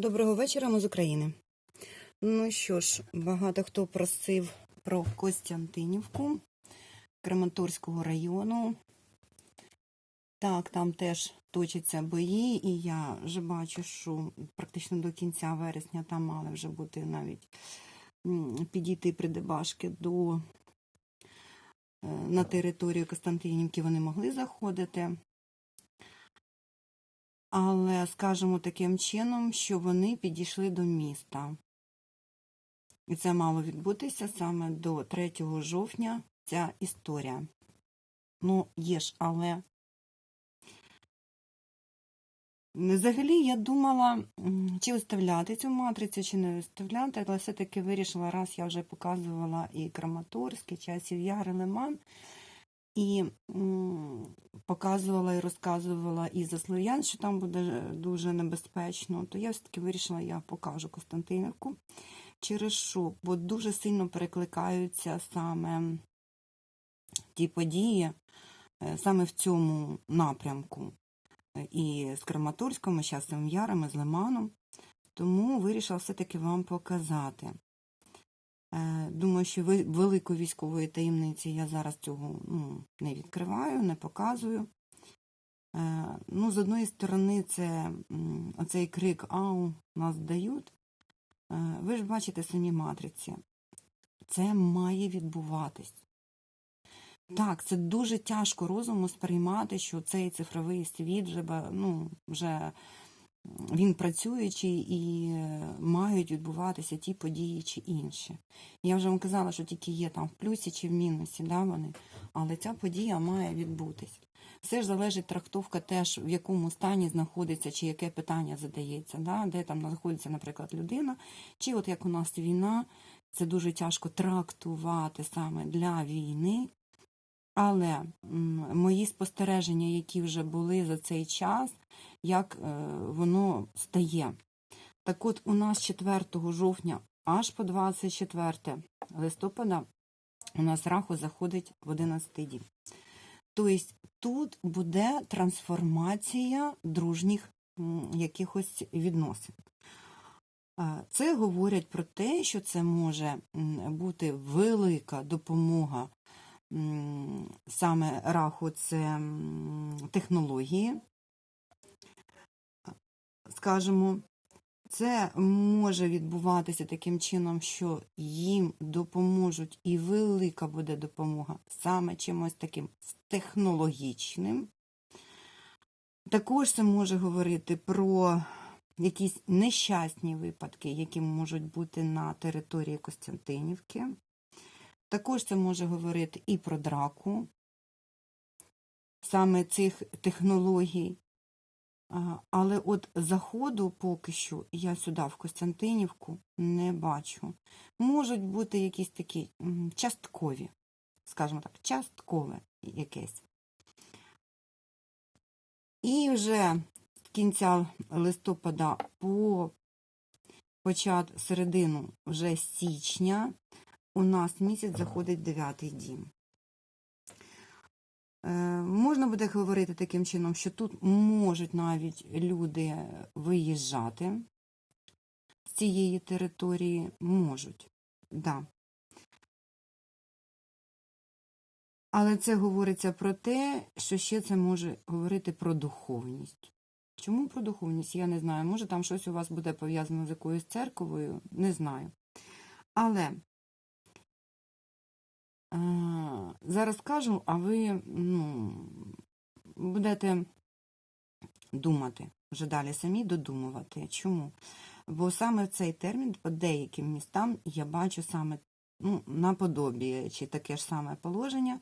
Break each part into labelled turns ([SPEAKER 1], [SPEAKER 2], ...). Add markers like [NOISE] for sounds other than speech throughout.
[SPEAKER 1] Доброго вечора, ми з України. Ну що ж, багато хто просив про Костянтинівку Краматорського району. Так, там теж точаться бої, і я вже бачу, що практично до кінця вересня там мали вже бути навіть підійти придебашки до е, на територію Костянтинівки вони могли заходити. Але скажемо таким чином, що вони підійшли до міста. І це мало відбутися саме до 3 жовтня ця історія. Ну, є ж, але. Взагалі я думала, чи виставляти цю матрицю, чи не виставляти, але все-таки вирішила, раз я вже показувала і Краматорськ, і часів Яр, і Лиман, і показувала і розказувала і за Слов'ян, що там буде дуже небезпечно, то я все-таки вирішила, я покажу Костянтинівку. Через що? Бо дуже сильно перекликаються саме ті події е, саме в цьому напрямку. Е, І з Краматорськом, і з Часовим Яром, з Лиманом. Тому вирішила все-таки вам показати. Е, Думаю, що великої військової таємниці я зараз цього ну, не відкриваю, не показую. Е, Ну, з одної сторони, це оцей крик Ау, нас дають. Е, Ви ж бачите самі матриці. Це має відбуватись. Так, це дуже тяжко розуму сприймати, що цей цифровий світ вже, ну, вже він працюючий і е, мають відбуватися ті події чи інші. Я вже вам казала, що тільки є там в плюсі чи в мінусі, да, вони, але ця подія має відбутись. Все ж залежить трактовка теж, в якому стані знаходиться, чи яке питання задається, да, де там знаходиться, наприклад, людина, чи от як у нас війна, це дуже тяжко трактувати саме для війни. Але мої спостереження, які вже були за цей час, як е, воно стає. Так от у нас 4 жовтня аж по 24 листопада у нас раху заходить в 11 дім. Тобто тут буде трансформація дружніх якихось відносин. Це говорять про те, що це може бути велика допомога саме раху це технології, скажімо, це може відбуватися таким чином, що їм допоможуть, і велика буде допомога саме чимось таким технологічним. Також це може говорити про якісь нещасні випадки, які можуть бути на території Костянтинівки. Також це може говорити і про драку, саме цих технологій. Але от заходу поки що я сюди, в Костянтинівку, не бачу. Можуть бути якісь такі часткові, скажімо так, часткове якесь. І вже з кінця листопада по почат середину вже січня у нас місяць заходить дев'ятий дім. Е, Можна буде говорити таким чином, що тут можуть навіть люди виїжджати з цієї території, можуть, да. Але це говориться про те, що ще це може говорити про духовність. Чому про духовність? Я не знаю. Може там щось у вас буде пов'язано з якоюсь церковою, не знаю. Але зараз скажу, а ви ну, будете думати вже далі самі додумувати. Чому? Бо саме цей термін по деяким містам я бачу саме ну, наподобі чи таке ж саме положення,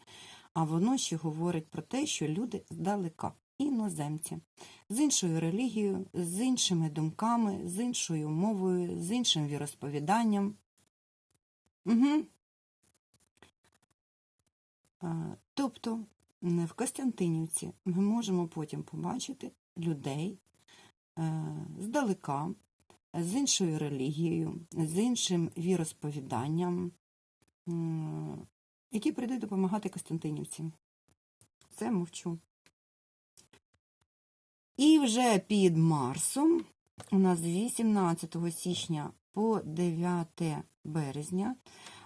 [SPEAKER 1] а воно ще говорить про те, що люди здалека, іноземці, з іншою релігією, з іншими думками, з іншою мовою, з іншим віросповіданням. Угу. Тобто в Костянтинівці ми можемо потім побачити людей е, здалека, з іншою релігією, з іншим віросповіданням, які прийдуть допомагати Костянтинівці. Це мовчу. І вже під Марсом у нас з 18 січня по 9 березня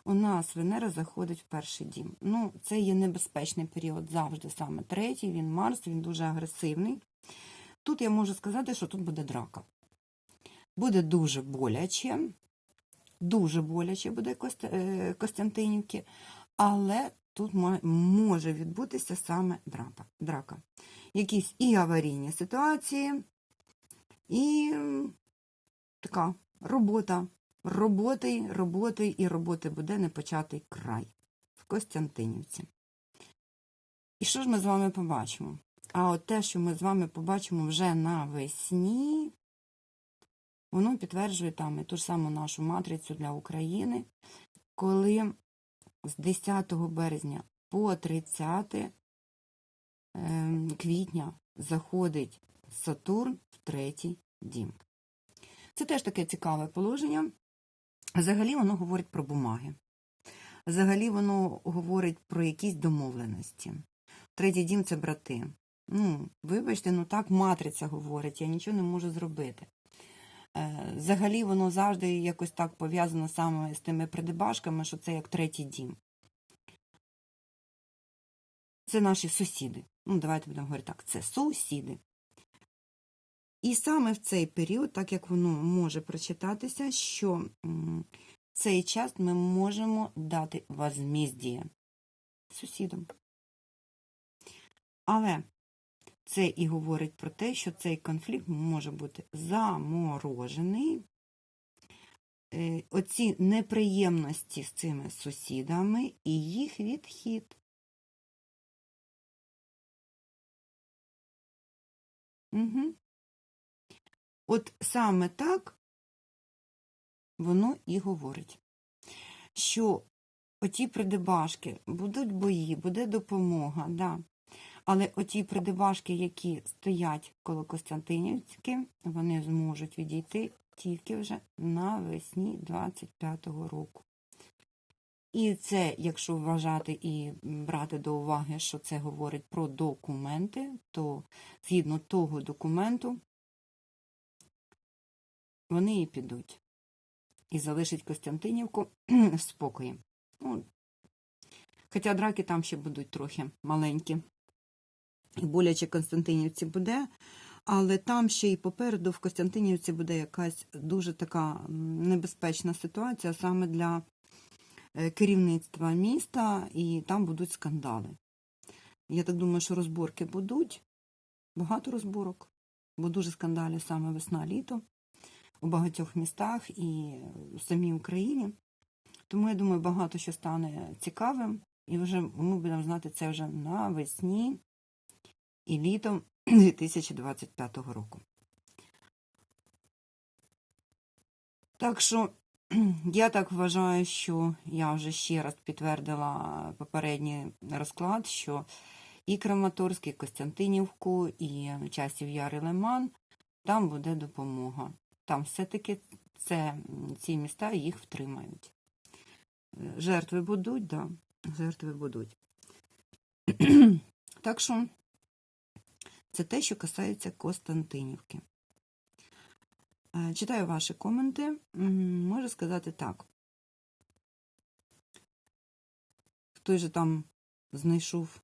[SPEAKER 1] у нас Венера заходить в перший дім. Ну, це є небезпечний період завжди, саме третій, він Марс, він дуже агресивний. Тут я можу сказати, що тут буде драка. Буде дуже боляче, дуже боляче буде е, Костянтинівки, але тут може відбутися саме драка. драка. Якісь і аварійні ситуації, і така робота. Роботи, роботи і роботи буде непочатий край в Костянтинівці. І що ж ми з вами побачимо? А от те, що ми з вами побачимо вже навесні, воно підтверджує там і ту ж саму нашу матрицю для України, коли з 10 березня по 30 ем, квітня заходить Сатурн в третій дім. Це теж таке цікаве положення. Взагалі воно говорить про бумаги. Взагалі воно говорить про якісь домовленості. Третій дім це брати. Ну, вибачте, ну так матриця говорить, я нічого не можу зробити. Е, Взагалі воно завжди якось так пов'язано саме з тими придибашками, що це як третій дім. Це наші сусіди. Ну, давайте будемо говорити так, це сусіди. І саме в цей період, так як воно може прочитатися, що цей час ми можемо дати возмездіє сусідам. Але це і говорить про те, що цей конфлікт може бути заморожений. Е, Оці неприємності з цими сусідами і їх відхід. Угу. От саме так воно і говорить, що оті придибашки, будуть бої, буде допомога, да. але оті придибашки, які стоять коло Костянтинівськи, вони зможуть відійти тільки вже навесні 25-го року. І це, якщо вважати і брати до уваги, що це говорить про документи, то згідно того документу вони і підуть. І залишить Костянтинівку [CLEARS THROAT] в спокої. Ну, хоча драки там ще будуть трохи маленькі. І боляче Константинівці буде, але там ще й попереду в Костянтинівці буде якась дуже така небезпечна ситуація саме для е, керівництва міста, і там будуть скандали. Я так думаю, що розборки будуть, багато розборок, бо дуже скандалі саме весна-літо у багатьох містах і в самій Україні. Тому я думаю, багато що стане цікавим, і вже ми будемо знати це вже навесні і літом [CLEARS THROAT] 2025 року. Так що [CLEARS THROAT] я так вважаю, що я вже ще раз підтвердила попередній розклад, що і Краматорськ, і Костянтинівку, і часів Яр і Лиман, там буде допомога. Там все-таки ці міста їх втримають. Жертви будуть, да, жертви будуть. так що це те, що касається Костянтинівки. Е, Читаю ваші коменти. Можу сказати так. Хтось же там знайшов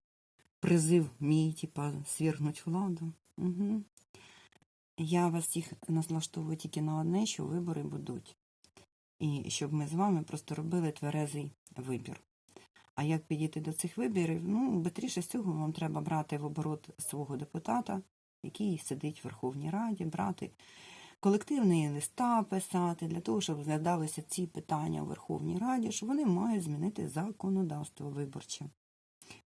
[SPEAKER 1] призив мій, типа, свергнуть владу. Угу. Я вас всіх налаштовую тільки на одне, що вибори будуть. І щоб ми з вами просто робили тверезий вибір. А як підійти до цих виборів? Ну, швидше всього вам треба брати в оборот свого депутата, який сидить в Верховній Раді, брати колективні листа писати для того, щоб розглядалися ці питання у Верховній Раді, що вони мають змінити законодавство виборче.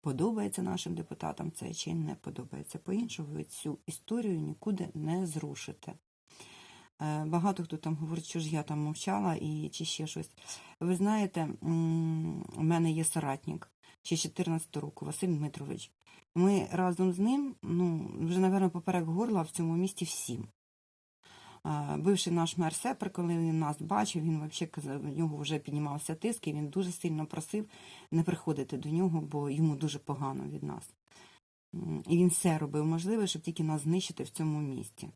[SPEAKER 1] Подобається нашим депутатам це чи не подобається. По-іншому ви цю історію нікуди не зрушите. Е, Багато хто там говорить, що ж я там мовчала і чи ще щось. Ви знаєте, у мене є соратник, ще 14 року, Василь Дмитрович. Ми разом з ним, ну, вже, напевно, поперек горла в цьому місті всім. Е, Бивший наш мер Сепер, коли він нас бачив, він взагалі казав, у нього вже піднімався тиск, і він дуже сильно просив не приходити до нього, бо йому дуже погано від нас. І він все робив можливе, щоб тільки нас знищити в цьому місті.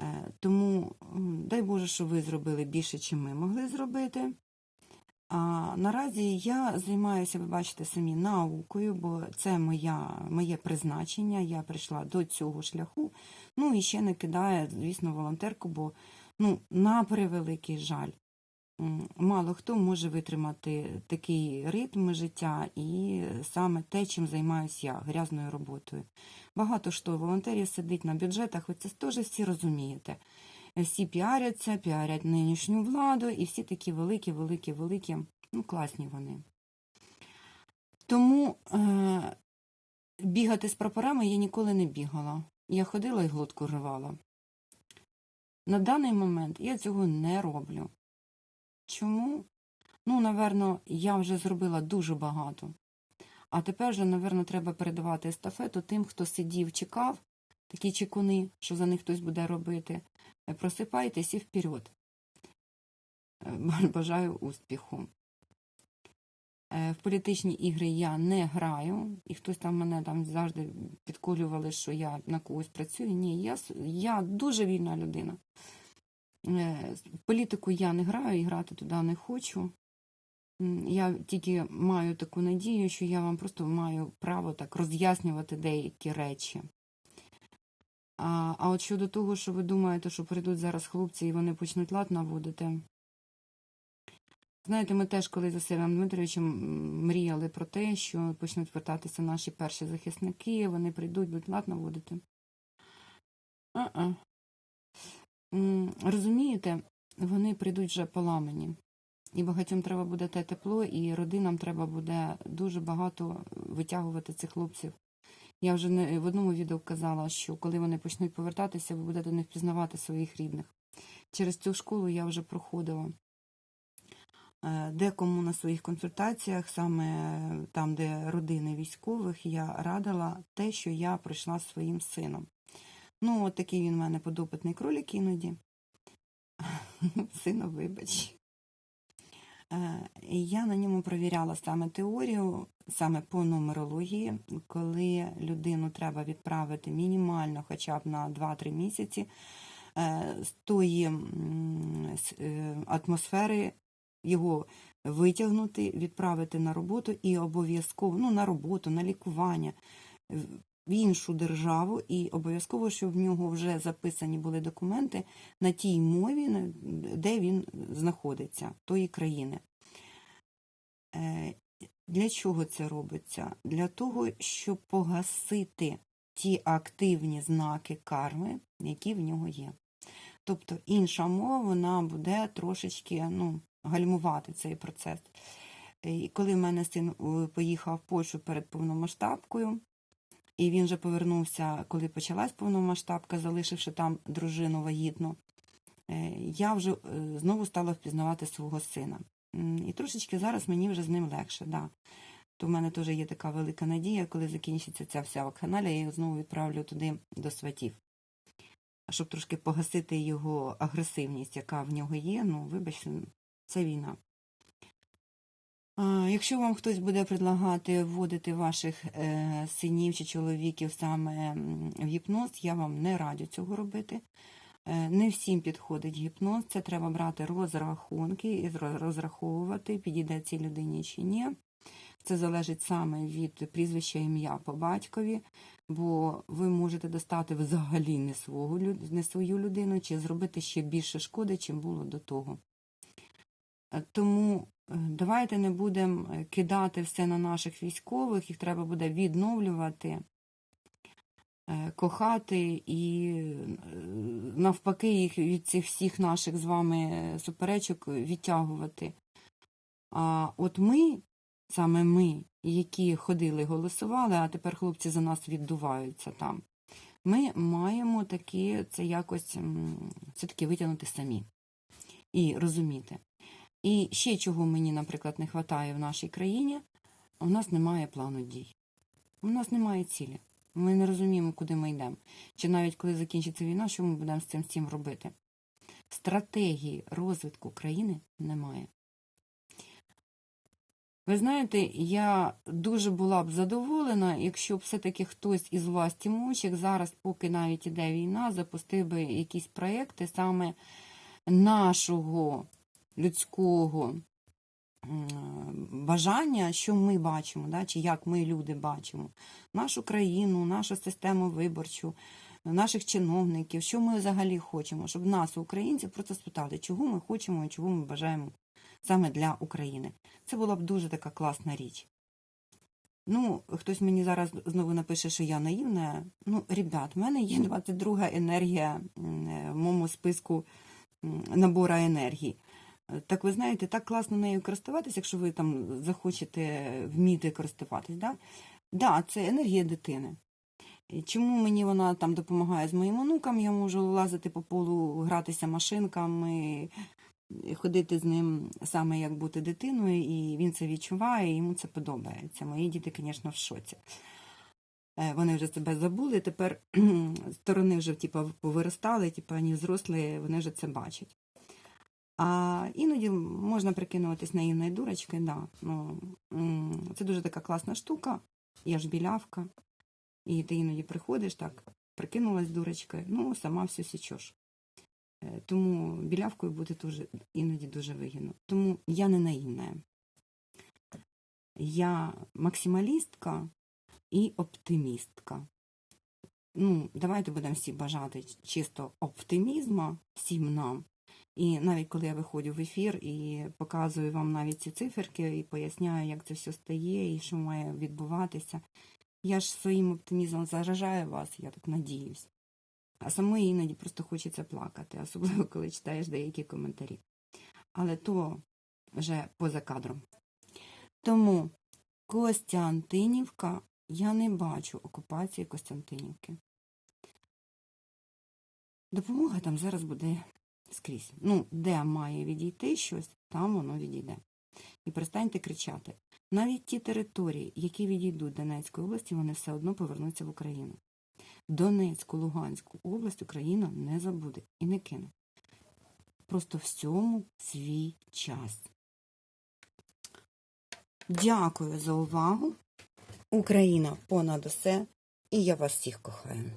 [SPEAKER 1] Е, Тому дай Боже, що ви зробили більше, чим ми могли зробити. А наразі я займаюся, ви бачите самі, наукою, бо це моя, моє призначення. Я прийшла до цього шляху. Ну і ще не кидає, звісно, волонтерку, бо ну, на превеликий жаль. Мало хто може витримати такий ритм життя і саме те, чим займаюся я, грязною роботою. Багато що волонтерів сидить на бюджетах, ви це теж всі розумієте. Всі піаряться, піарять нинішню владу, і всі такі великі, великі, великі, ну, класні вони. Тому е- бігати з прапорами я ніколи не бігала. Я ходила і глотку рвала. На даний момент я цього не роблю. Чому? Ну, напевно, я вже зробила дуже багато. А тепер вже, напевно, треба передавати естафету тим, хто сидів, чекав, такі чекуни, що за них хтось буде робити. Е, Просипайтесь і вперед. Е, Бажаю успіху. Е, В політичні ігри я не граю, і хтось там мене там завжди підколювали, що я на когось працюю. Ні, я, я дуже вільна людина. Політику я не граю і грати туди не хочу. Я тільки маю таку надію, що я вам просто маю право так роз'яснювати деякі речі. А, а от щодо того, що ви думаєте, що прийдуть зараз хлопці і вони почнуть лад наводити. Знаєте, ми теж коли за Сергієм Дмитровичем мріяли про те, що почнуть вертатися наші перші захисники, вони прийдуть, будуть лад наводити. А-а. Розумієте, вони прийдуть вже поламані. І багатьом треба буде те тепло, і родинам треба буде дуже багато витягувати цих хлопців. Я вже не в одному відео казала, що коли вони почнуть повертатися, ви будете не впізнавати своїх рідних. Через цю школу я вже проходила. Е, Декому на своїх консультаціях, саме там, де родини військових, я радила те, що я пройшла зі своїм сином. Ну, от такий він в мене подопитний кролик іноді. [LAUGHS] Сина, вибач. Е, Я на ньому провіряла саме теорію, саме по нумерології, коли людину треба відправити мінімально хоча б на 2-3 місяці е, з тої е, атмосфери його витягнути, відправити на роботу і обов'язково ну, на роботу, на лікування в іншу державу, і обов'язково, щоб в нього вже записані були документи на тій мові, де він знаходиться, тої країни. Е, Для чого це робиться? Для того, щоб погасити ті активні знаки карми, які в нього є. Тобто інша мова вона буде трошечки ну, гальмувати цей процес. Е, І коли в мене син е, поїхав в Польщу перед повномасштабкою, і він же повернувся, коли почалась повномасштабка, залишивши там дружину вагітну, е, я вже е, знову стала впізнавати свого сина. І трошечки зараз мені вже з ним легше. Да. То в мене теж є така велика надія, коли закінчиться ця вся вакханалія, я його знову відправлю туди до сватів. Щоб трошки погасити його агресивність, яка в нього є, ну, вибачте, це війна. Якщо вам хтось буде предлагати вводити ваших е, синів чи чоловіків саме в гіпноз, я вам не раджу цього робити. Е, Не всім підходить гіпноз, це треба брати розрахунки і розраховувати, підійде цій людині чи ні. Це залежить саме від прізвища ім'я по батькові, бо ви можете достати взагалі не, свого, не свою людину, чи зробити ще більше шкоди, чим було до того. Е, Тому е, давайте не будемо е, кидати все на наших військових, їх треба буде відновлювати, кохати і навпаки їх від цих всіх наших з вами суперечок відтягувати. А от ми, саме ми, які ходили, голосували, а тепер хлопці за нас віддуваються там, ми маємо таки це якось все-таки витягнути самі і розуміти. І ще чого мені, наприклад, не вистачає в нашій країні, у нас немає плану дій. У нас немає цілі. Ми не розуміємо, куди ми йдемо. Чи навіть коли закінчиться війна, що ми будемо з цим всім робити? Стратегії розвитку країни немає. Ви знаєте, я дуже була б задоволена, якщо б все-таки хтось із вас, Тімочек, зараз, поки навіть іде війна, запустив би якісь проекти саме нашого людського бажання, що ми бачимо, да, чи як ми, люди, бачимо нашу країну, нашу систему виборчу, наших чиновників, що ми взагалі хочемо, щоб нас, українців, просто спитали, чого ми хочемо і чого ми бажаємо саме для України. Це була б дуже така класна річ. Ну, хтось мені зараз знову напише, що я наївна. Ну, ребят, в мене є [LAUGHS] 22 енергія е, в моєму списку м, набора енергії. Так ви знаєте, так класно нею користуватися, якщо ви там захочете вміти користуватись. Да? Да, це енергія дитини. Чому мені вона там допомагає з моїм онукам? Я можу лазити по полу, гратися машинками, ходити з ним саме як бути дитиною, і він це відчуває, і йому це подобається. Мої діти, звісно, в шоці. Е, Вони вже себе забули, тепер [CLEARS THROAT] сторони вже типу, повиростали, типу, вони взрослі, вони вже це бачать. А іноді можна прикинуватись наївною дурочкою, да. Ну, це дуже така класна штука. Я ж білявка. І ти іноді приходиш так, прикинулась дурочкою, ну, сама все січеш. Е, Тому білявкою бути дуже, іноді дуже вигідно. Тому я не наївна. Я максималістка і оптимістка. Ну, давайте будемо всі бажати чисто оптимізму всім нам. І навіть коли я виходжу в ефір і показую вам навіть ці циферки і поясняю, як це все стає і що має відбуватися, я ж своїм оптимізмом заражаю вас, я так надіюсь. А самої іноді просто хочеться плакати, [LAUGHS] особливо коли читаєш деякі коментарі. Але то вже поза кадром. Тому Костянтинівка, я не бачу окупації Костянтинівки. Допомога там зараз буде скрізь. Ну, де має відійти щось, там воно відійде. І перестаньте кричати. Навіть ті території, які відійдуть Донецької області, вони все одно повернуться в Україну. Донецьку, Луганську область Україна не забуде і не кине. Просто всьому свій час. Дякую за увагу. Україна понад усе, і я вас всіх кохаю.